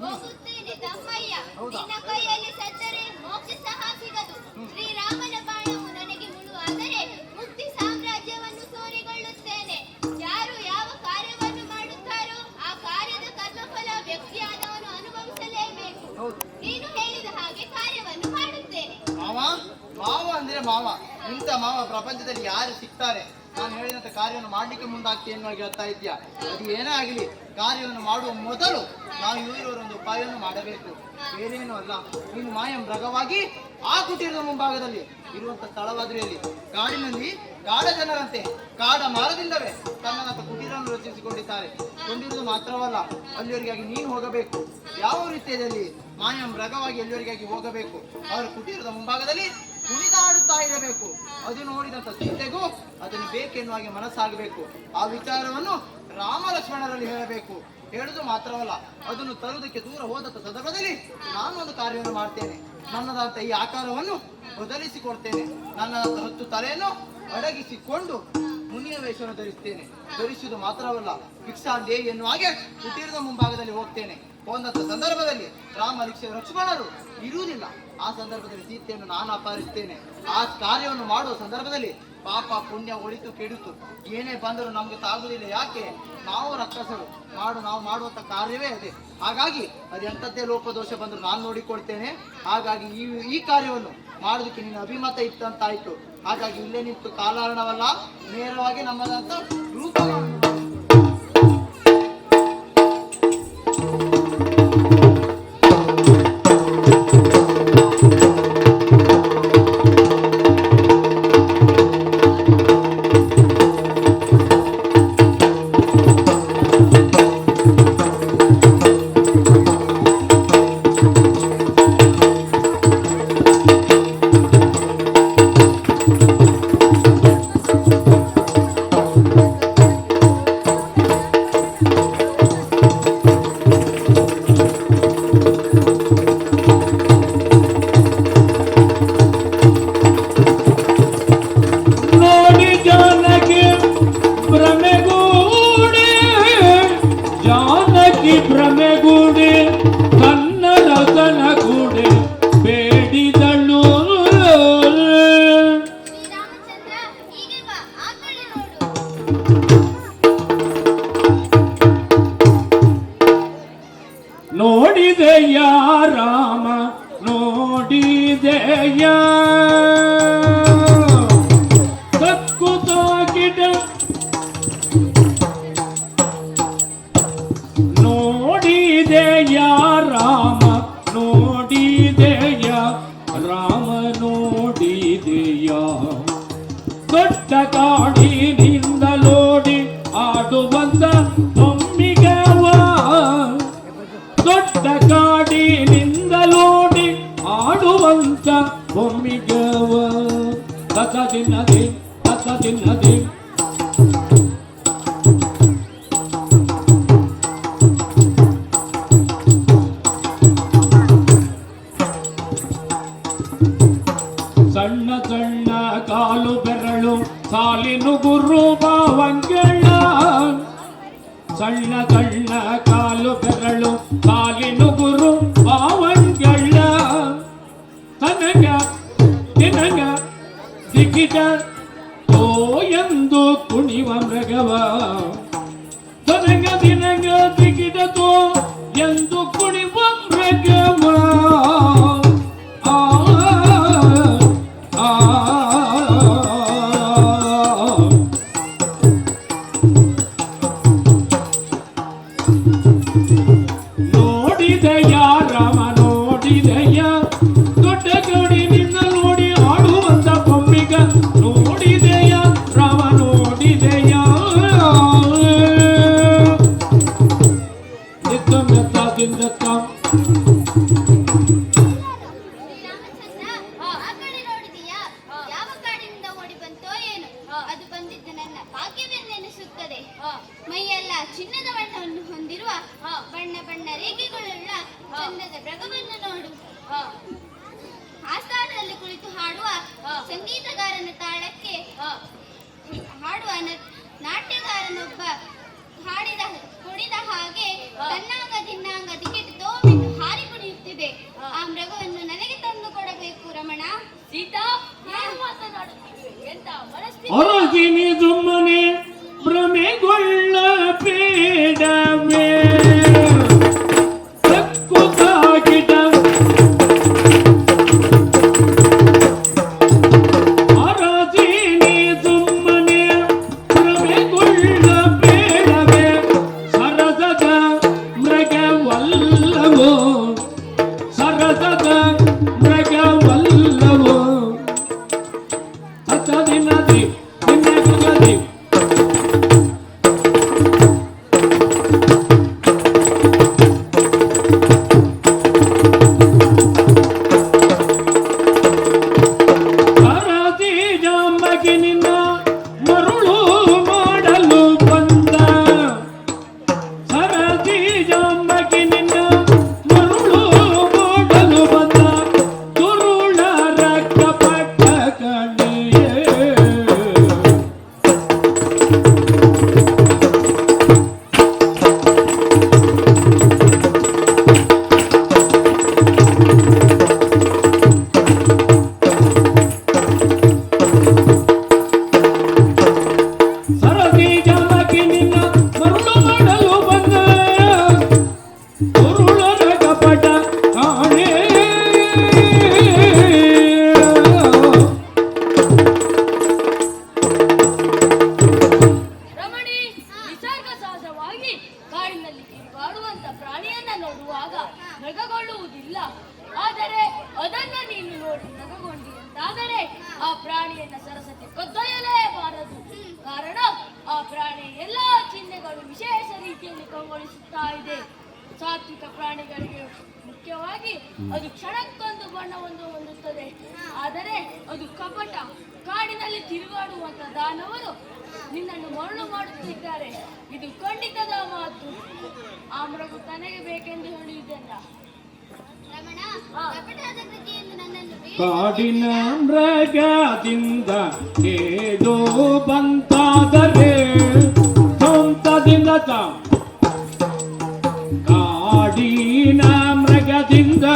ಹೋಗುತ್ತೇನೆ ತಮ್ಮಯ್ಯ? ನಿನ್ನ ಕೈಯಲ್ಲಿ ಸತ್ತರೆ ಮೋಕ್ಷ ಸಹ ಸಿಗದು. ಶ್ರೀರಾಮನ ಬಾಣವು ನನಗೆ ಮುಳುವಾದರೆ ಮುಕ್ತಿ ಸಾಮ್ರಾಜ್ಯವನ್ನು ಸೋರಿಕೊಳ್ಳುತ್ತೇನೆ. ಯಾರು ಯಾವ ಕಾರ್ಯವನ್ನು ಮಾಡುತ್ತಾರೋ ಆ ಕಾರ್ಯದ ಕರ್ಮಫಲ ವ್ಯಕ್ತಿಯಾದವನು ಅನುಭವಿಸಲೇಬೇಕು. ನೀನು ಹೇಳಿದ ಹಾಗೆ ಕಾರ್ಯವನ್ನು ಮಾಡುತ್ತೇನೆ. ಮಾವ ಮಾವ ಅಂದ್ರೆ ಮಾವ. ಇಂಥ ಮಾವ ಪ್ರಪಂಚದಲ್ಲಿ ಯಾರು ಸಿಗ್ತಾರೆ? ನಾನು ಹೇಳಿದಂಥ ಕಾರ್ಯವನ್ನು ಮಾಡಲಿಕ್ಕೆ ಮುಂದಾಗ್ತೀನಿ ಅನ್ನೋ ಹೇಳ್ತಾ ಇದೆಯಾ ಅದು ಏನೇ ಆಗಲಿ, ಕಾರ್ಯವನ್ನು ಮಾಡುವ ಮೊದಲು ನಾವು ಒಂದು ಉಪಾಯವನ್ನು ಮಾಡಬೇಕು. ಬೇರೇನೂ ಅಲ್ಲ. ನೀನು ಮಾಯ ಮೃಗವಾಗಿ ಆ ಕುಟೀರದ ಮುಂಭಾಗದಲ್ಲಿ ಇರುವಂತ ಸ್ಥಳವಾದ್ರಿಯಲ್ಲಿ ಕಾಡಿನಲ್ಲಿ ಕಾಡ ಜನರಂತೆ, ಕಾಡ ಮರದಿಂದವೇ ತನ್ನಂತ ಕುಟೀರವನ್ನು ರಚಿಸಿಕೊಂಡಿದ್ದಾರೆ. ಕೊಂಡಿರುವುದು ಮಾತ್ರವಲ್ಲ ಅಲ್ಲಿವರಿಗಾಗಿ ನೀನು ಹೋಗಬೇಕು. ಯಾವ ರೀತಿಯಲ್ಲಿ ಮಾಯ ಮೃಗವಾಗಿ ಎಲ್ಲಿವರೆಗಾಗಿ ಹೋಗಬೇಕು? ಅವರ ಕುಟೀರದ ಮುಂಭಾಗದಲ್ಲಿ ಕುಣಿದಾಡುತ್ತಾ ಇರಬೇಕು. ಅದು ನೋಡಿದಂತ ಸೀತೆಗೂ ಅದನ್ನು ಬೇಕೆನ್ನುವ ಹಾಗೆ ಮನಸ್ಸಾಗಬೇಕು. ಆ ವಿಚಾರವನ್ನು ರಾಮ ಲಕ್ಷ್ಮಣರಲ್ಲಿ ಹೇಳಬೇಕು. ಹೇಳುದು ಮಾತ್ರವಲ್ಲ, ಅದನ್ನು ತರುವುದಕ್ಕೆ ದೂರ ಹೋದಂತ ಸಂದರ್ಭದಲ್ಲಿ ನಾನು ಒಂದು ಕಾರ್ಯವನ್ನು ಮಾಡ್ತೇನೆ. ನನ್ನದಂತ ಈ ಆಕಾರವನ್ನು ಬದಲಿಸಿಕೊಡ್ತೇನೆ. ನನ್ನ ಹತ್ತು ತಲೆಯನ್ನು ಅಡಗಿಸಿಕೊಂಡು ಮುನಿಯ ವೇಷವನ್ನು ಧರಿಸ್ತೇನೆ ಧರಿಸುವುದು ಮಾತ್ರವಲ್ಲ ಭಿಕ್ಷಾಂದೇ ಎನ್ನುವ ಹಾಗೆ ಕುಟೀರದ ಮುಂಭಾಗದಲ್ಲಿ ಹೋಗ್ತೇನೆ. ಹೋದಂತ ಸಂದರ್ಭದಲ್ಲಿ ರಾಮ ಲಕ್ಷ್ಮಿ ಲಕ್ಷ್ಮಣರು ಇರುವುದಿಲ್ಲ. ಆ ಸಂದರ್ಭದಲ್ಲಿ ಸೀತೆಯನ್ನು ನಾನು ಅಪಹರಿಸುತ್ತೇನೆ ಆ ಕಾರ್ಯವನ್ನು ಮಾಡುವ ಸಂದರ್ಭದಲ್ಲಿ ಪಾಪ ಪುಣ್ಯ ಒಳಿತು ಕೆಡಿತು ಏನೇ ಬಂದರೂ ನಮ್ಗೆ ತಾಗುದಿಲ್ಲ ಯಾಕೆ? ನಾವು ರಕ್ಕಸರು ಮಾಡು, ನಾವು ಮಾಡುವಂತ ಕಾರ್ಯವೇ ಅದೇ. ಹಾಗಾಗಿ ಅದು ಎಂಥದ್ದೇ ಲೋಪದೋಷ ಬಂದರೂ ನಾನು ನೋಡಿಕೊಳ್ತೇನೆ. ಹಾಗಾಗಿ ಈ ಈ ಕಾರ್ಯವನ್ನು ಮಾಡೋದಕ್ಕೆ ನಿನ್ನ ಅಭಿಮತ ಇತ್ತಂತಾಯ್ತು. ಹಾಗಾಗಿ ಇಲ್ಲೇ ನಿಂತು ಕಾಲಾರಣವಲ್ಲ ನೇರವಾಗಿ ನಮ್ಮದಂತ ರೂಪ ರಾಮ ನೋಡಿದೆಯ ಆಡುವಂತ ಒಮ್ಮಿಗವ ಕಸ ತಿನ್ನದೆ ಕಸ ತಿನ್ನದೆ ಸಣ್ಣ ಸಣ್ಣ ಕಾಲು ಬೆರಳು ಸಾಲಿನು ಗುರು ಭಾವಂಗಳ ಸಣ್ಣ ಸಣ್ಣ ಕಾಲು ಬೆರಳು ಕಾಲಿನು ಗುರು ಭಾವಂಗಳ ತನಗ ನಿನಗ ಸಿಕ್ಕಿದ ತೋ ಎಂದು ಕುಣಿವ ಮೃಗವ. ನನಗ ದಿನಗ ಸಿಕ್ಕಿದ ತೋ ಎಂದು Thank you. Love ನನಗೆ ಬೇಕೆಂದು ಕಾಡಿನ ಮೃಗದಿಂದ ಏದೋ ಬಂತಾದರೆ ಸೊಂತದಿಂದ ಕಾಡಿನ ಮೃಗದಿಂದ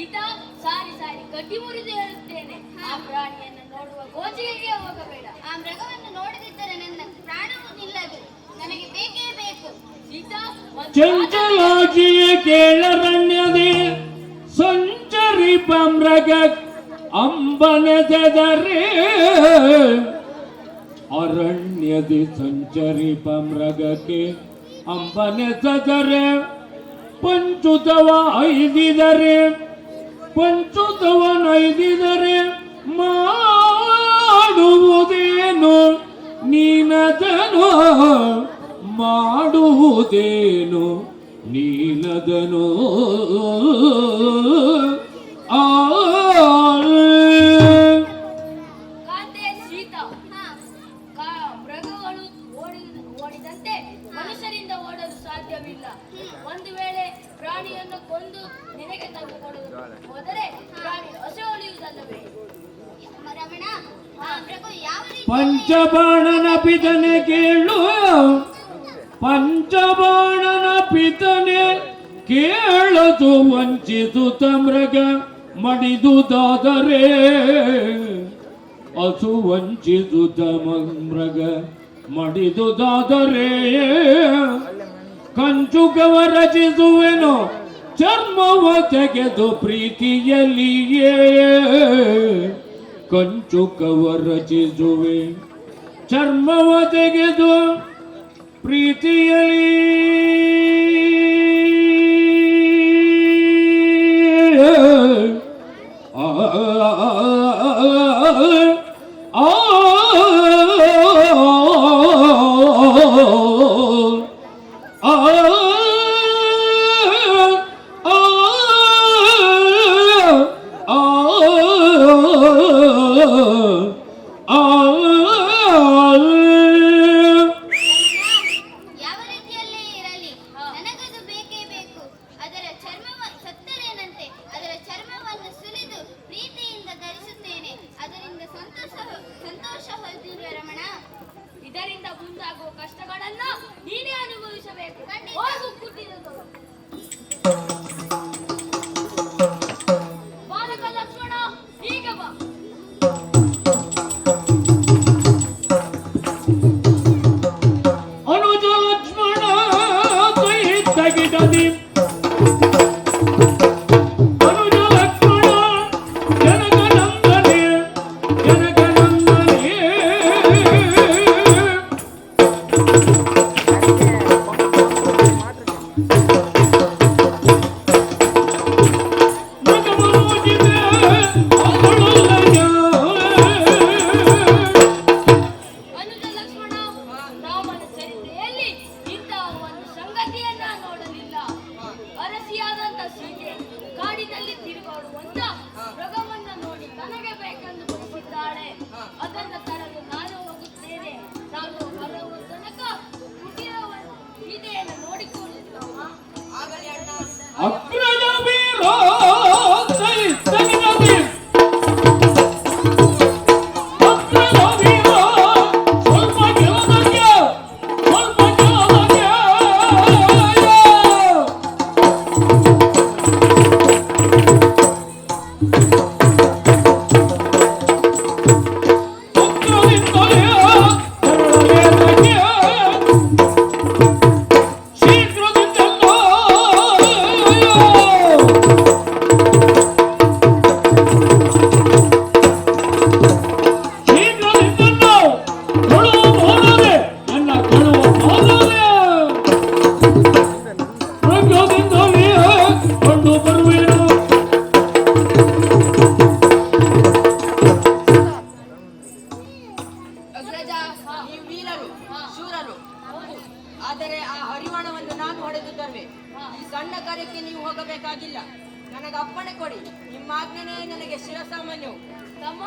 ಸೀತಾ, ಸಾರಿ ಸಾರಿ ಕಟ್ಟಿ ಮುರಿದು ಹೇಳುತ್ತೇನೆ. ಆ ಪ್ರಾಣಿಯನ್ನು ನೋಡುವ ಗೋಜಿಗೆಗೆ ಹೋಗಬೇಡ. ಆ ಮೃಗವನ್ನು ನೋಡದಿದ್ದರೆ ನನ್ನ ಪ್ರಾಣವು ನಿಲ್ಲದು. ನನಗೆ ಬೇಕೇ ಬೇಕು. ಚಂಚಲಾಗಿಯ ಕೇಳರಣ್ಯದೆ ಸಂಚರಿ ಪಮ್ರಗ ಅಂಬನದದರೆ ಅರಣ್ಯದಿ ಸಂಚರಿ ಅಂಬನೆ ಸದರೆ ಪಂಚುತವ ಐದಿದರೆ. ಪಂಚುತವನೈದಿದರೆ ಮಾಡುವುದೇನು? ನೀನದನು ಮಾಡುವುದೇನು? ನೀನದನು ಆ ಮನುಷ್ಯರಿಂದ ಸಾಧ್ಯವಿಲ್ಲ. ಒಂದು ವೇಳೆ ಪ್ರಾಣಿಯನ್ನು ಕೊಂದು ನಿನಗೆ ತಂದುಕೊಡುವುದು ಹೋದರೆ ಪ್ರಾಣಿ ಹಸೆ ಪಂಚಬಾಣನ ಪಿತನೆ ಕೇಳು. ಪಂಚಬಾಣನ ಪಿತನೆ ಕೇಳದು ವಂಚಿತು ತಮ್ರಗ ಮಡಿದುದಾದರೆ ಅಸು ವಂಚಿತು ತಮ್ರಗ ಮಡಿದುದಾದರೆ ಕಂಚುಗವ ರಚಿಸುವೆನು ಚರ್ಮವ ತೆಗೆದು ಪ್ರೀತಿಯಲ್ಲಿಯೇ ಕಂಚುಕವ ರಚಿಸುವೆ ಚರ್ಮವ ತೆಗೆದು ಪ್ರೀತಿಯಲ್ಲಿ ಆ. ನಿಮ್ಮಾಜ್ಞೆ ನನಗೆ ಶಿರಸಾಮಾನ್ಯವು. ತಮ್ಮ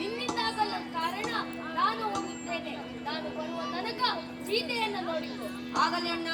ನಿಮ್ಮಿಂದಾಗಲ್ಲ ಕಾರಣ ನಾನು ಹೋಗುತ್ತೇನೆ ನಾನು ಬರುವ ತನಕ ಸೀತೆಯನ್ನು ನೋಡಿದ್ದು. ಆಗಲಿ ಅಣ್ಣ.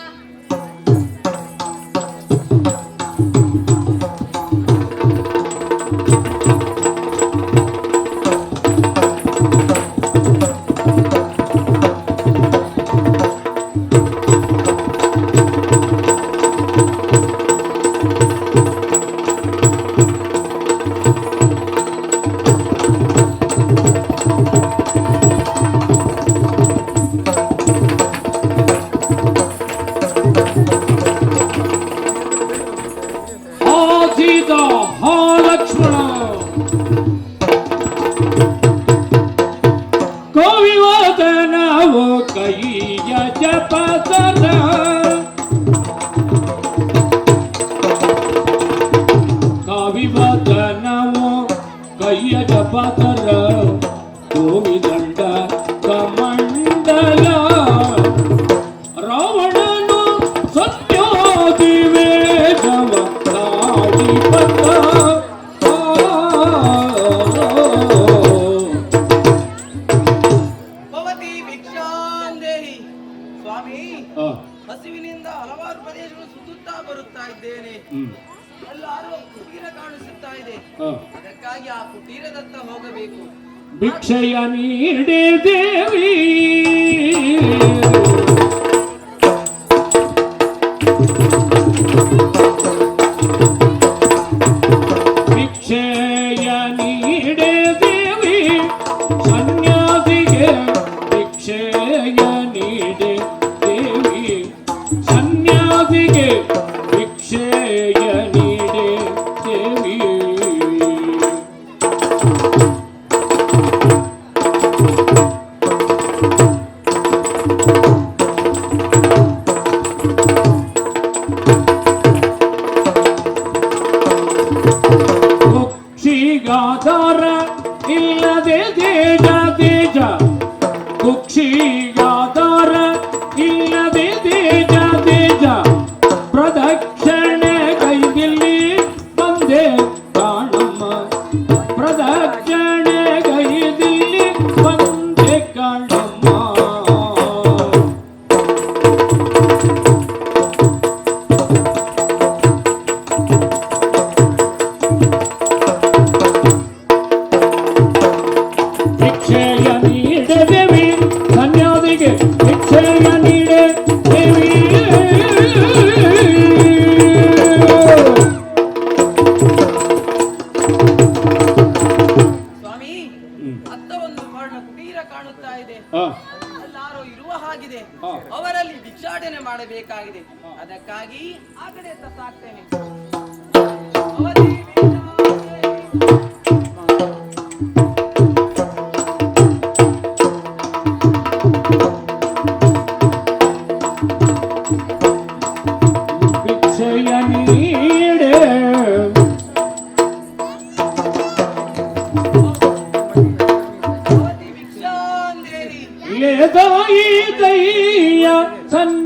Thánh.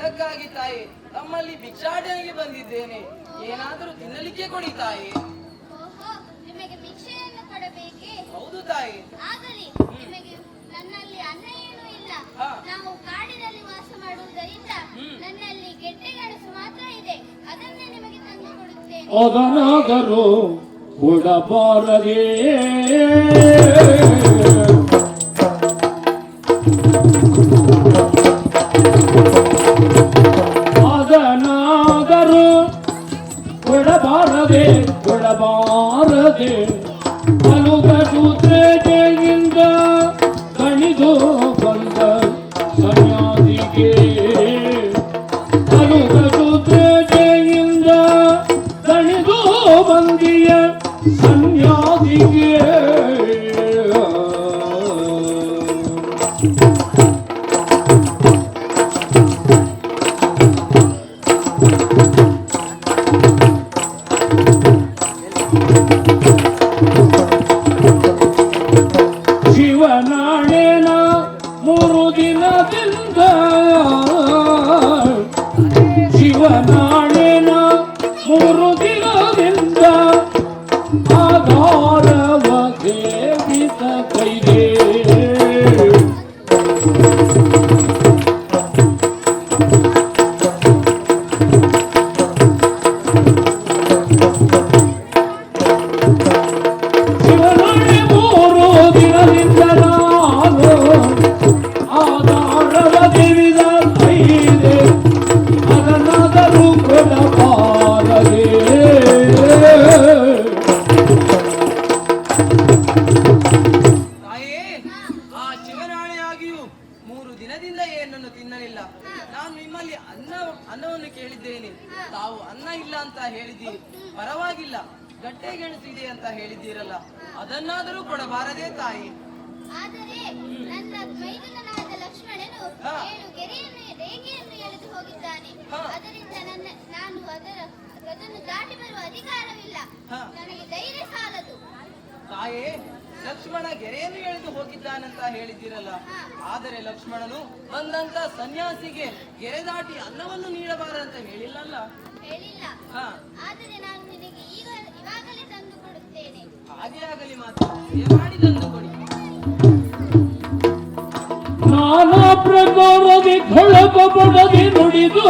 ಅದಕ್ಕಾಗಿ ತಾಯಿ ತಮ್ಮಲ್ಲಿ ಭಿಕ್ಷಾಟನೆಗೆ ಬಂದಿದ್ದೇನೆ. ಏನಾದರೂ ತಿನ್ನಲಿಕ್ಕೆ ಕೊಡಿ ತಾಯಿ. ಹೌದು ತಾಯಿ. ಆಗಲಿ ನಿಮಗೆ ಕೊಡಬಾರದೇ ಬಿಡಬಾರದೆ ಬಿಡಬಾರದೆ ಕಲುಗೂತ್ರೇಟೆಯಿಂದ ಕಣಿದು ಬಂದ ಸನ್ಯಾಸಿಗೆ. ಕಲುಗೂತ್ರೇಟೆಯಿಂದ ಕಣಿದು ಬಂದಿಯ ಸನ್ಯಾಸಿಗೆ. ಪ್ರಕಾರದಿ ಕೊಳಕು ಬಡದಿ ನುಡಿದು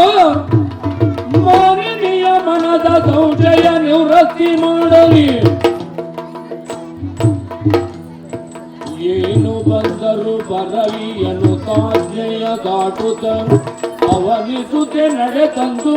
ಮಾನವೀಯ ಮನದ ಸಂಶಯ ನಿವೃತ್ತಿ ಮಾಡಲಿ ಏನು ಬಂದರು ಬರವಿಯನು ತಾಜ್ಞೆಯ ದಾಟುತ್ತ ಅವನಿಸುತ್ತೆ ನಡೆ ತಂದು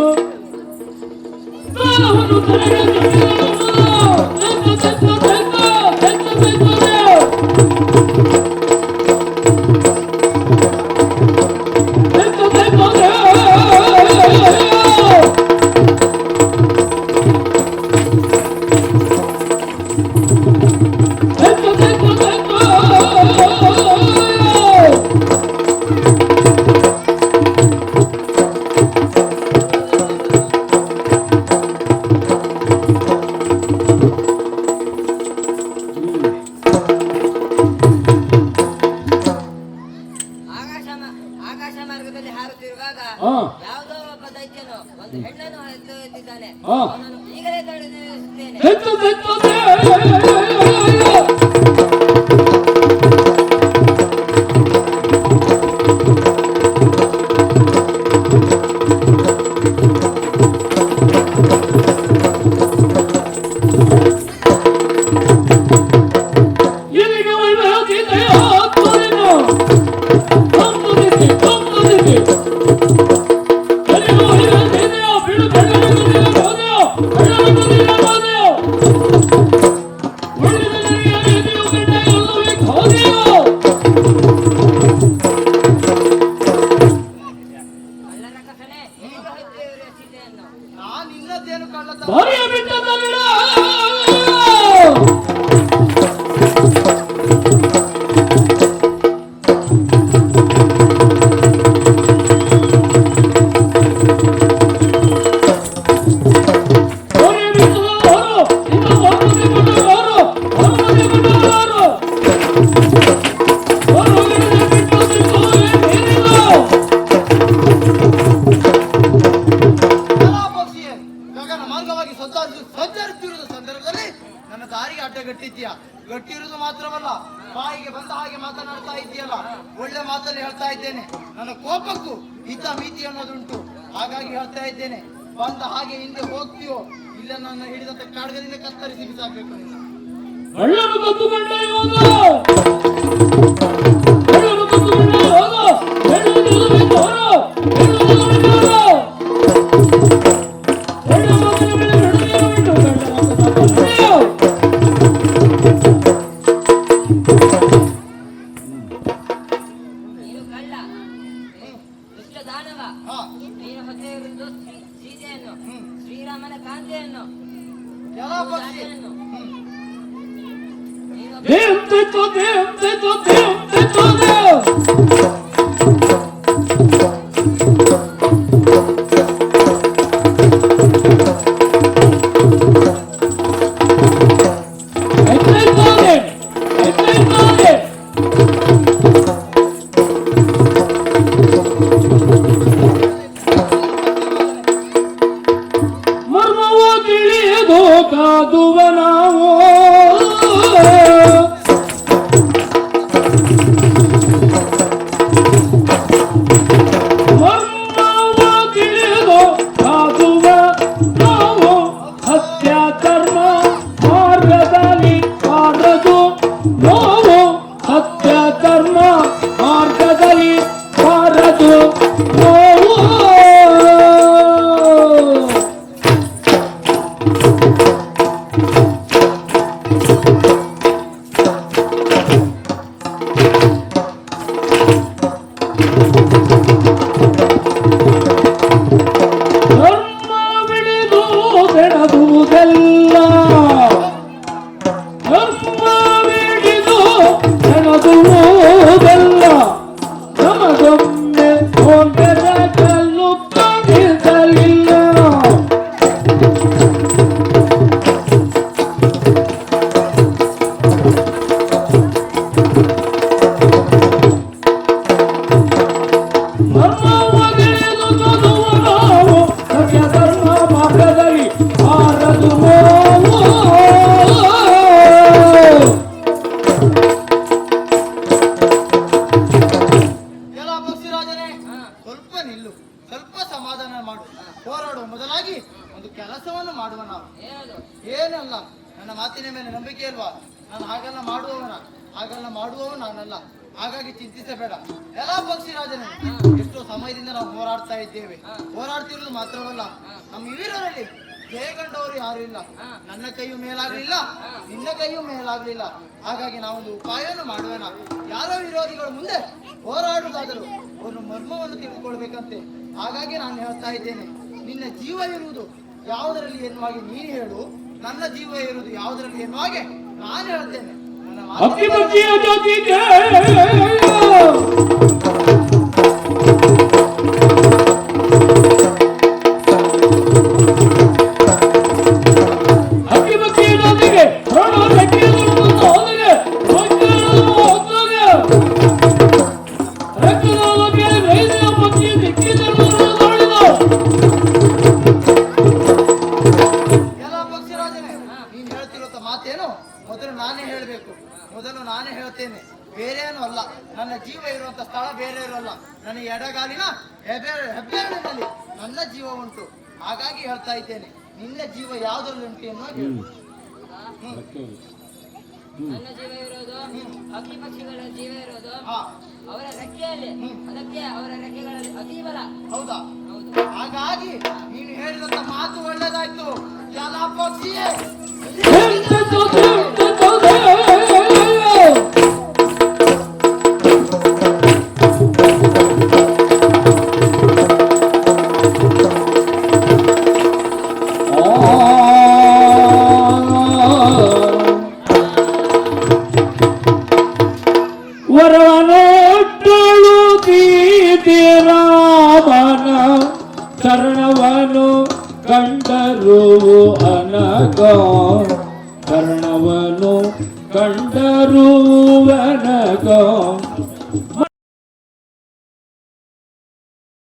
হিন্দু ನಾನು ಇನ್ನದೇನು ಕಳ್ಳತನ ವಿರೋಧಿಗಳ ಮುಂದೆ ಹೋರಾಡುವುದಾದರೂ ಅವರ ಮರ್ಮವನ್ನು ತಿಳಿದುಕೊಳ್ಬೇಕಂತೆ ಹಾಗಾಗಿ ನಾನು ಹೇಳ್ತಾ ಇದ್ದೇನೆ ನಿನ್ನ ಜೀವ ಇರುವುದು ಯಾವುದರಲ್ಲಿ ಎನ್ನುವಾಗಿ ನೀನು ಹೇಳು ನನ್ನ ಜೀವ ಇರುವುದು ಯಾವುದರಲ್ಲಿ ಎನ್ನುವಾಗೆ ನಾನು ಹೇಳ್ತೇನೆ. ನನ್ನ ನನ್ನ ಜೀವ ಇರೋದು ಹಕ್ಕಿ ಪಕ್ಷಿಗಳ ಜೀವ ಇರೋದು ಅವರ ರೆಕ್ಕೆಯಲ್ಲಿ. ಅದಕ್ಕೆ ಅವರ ರೆಕ್ಕೆಗಳಲ್ಲಿ ಅತಿ ಹೌದಾ? ಹೌದಾ. ಹಾಗಾಗಿ ನೀನು ಹೇಳಿದಂತ ಮಾತು ಒಳ್ಳೇದಾಯ್ತು. ಜಲಪಕ್ಷಿಯೇ